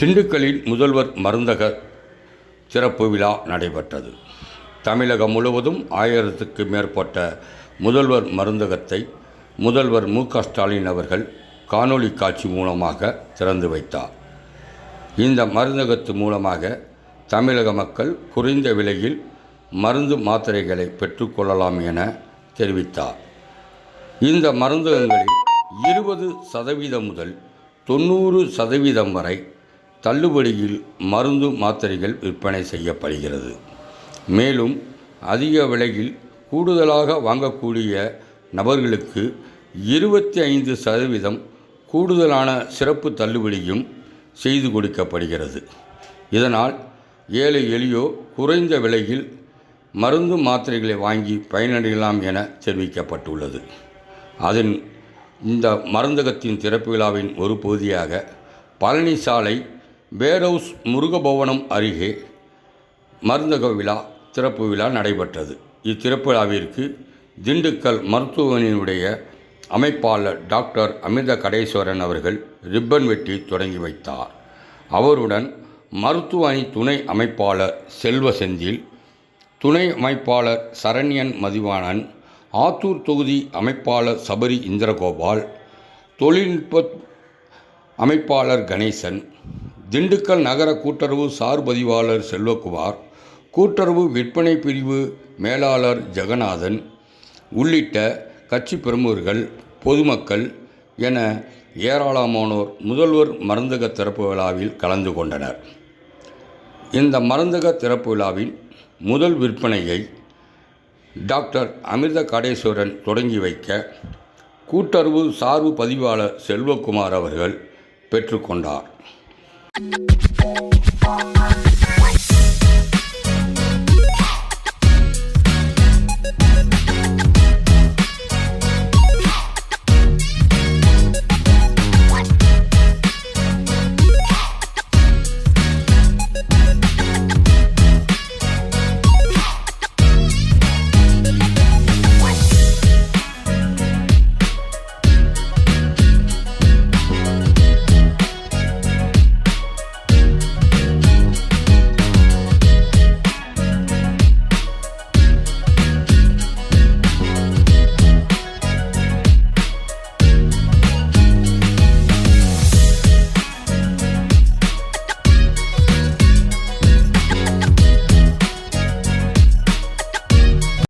திண்டுக்கல்லில் முதல்வர் மருந்தக சிறப்பு விழா நடைபெற்றது. தமிழகம் முழுவதும் ஆயிரத்துக்கு மேற்பட்ட முதல்வர் மருந்தகத்தை முதல்வர் மு க ஸ்டாலின் அவர்கள் காணொளி காட்சி மூலமாக திறந்து வைத்தார். இந்த மருந்தகத்து மூலமாக தமிழக மக்கள் குறைந்த விலையில் மருந்து மாத்திரைகளை பெற்றுக்கொள்ளலாம் என தெரிவித்தார். இந்த மருந்தகங்களில் இருபது சதவீதம் முதல் தொண்ணூறு சதவீதம் வரை தள்ளுபடியில் மருந்து மாத்திரைகள் விற்பனை செய்யப்படுகிறது. மேலும் அதிக விலையில் கூடுதலாக வாங்கக்கூடிய நபர்களுக்கு இருபத்தி ஐந்து சதவீதம் கூடுதலான சிறப்பு தள்ளுபடியும் செய்து கொடுக்கப்படுகிறது. இதனால் ஏழை எளியோ குறைந்த விலையில் மருந்து மாத்திரைகளை வாங்கி பயனடையலாம் என தெரிவிக்கப்பட்டுள்ளது. அதன் இந்த மருந்தகத்தின் திறப்பு விழாவின் ஒரு பகுதியாக பழனி சாலை வேர்ஹவுஸ் முருகபவனம் அருகே மருந்தக விழா திறப்பு விழா நடைபெற்றது. இத்திறப்பு விழாவிற்கு திண்டுக்கல் மருத்துவமனையினுடைய அமைப்பாளர் டாக்டர் அமிர்த கடேஸ்வரன் அவர்கள் ரிப்பன் வெட்டி தொடங்கி வைத்தார். அவருடன் மருத்துவ அணி துணை அமைப்பாளர் செல்வ செந்தில் துணை அமைப்பாளர் சரண்யன் மதிவாணன் ஆத்தூர் தொகுதி அமைப்பாளர் சபரி இந்திரகோபால் தொழில்நுட்ப அமைப்பாளர் கணேசன் திண்டுக்கல் நகர கூட்டுறவு சார் பதிவாளர் செல்வகுமார் கூட்டுறவு விற்பனை பிரிவு மேலாளர் ஜெகநாதன் உள்ளிட்ட கட்சி பிரமுகர்கள் பொதுமக்கள் என ஏராளமானோர் முதல்வர் மருந்தக திறப்பு விழாவில் கலந்து கொண்டனர். இந்த மருந்தக திறப்பு விழாவின் முதல் விற்பனையை டாக்டர் அமிர்த காடேஸ்வரன் தொடங்கி வைக்க கூட்டுறவு சார்பு பதிவாளர் செல்வகுமார் அவர்கள் பெற்றுக்கொண்டார். Oh, my God.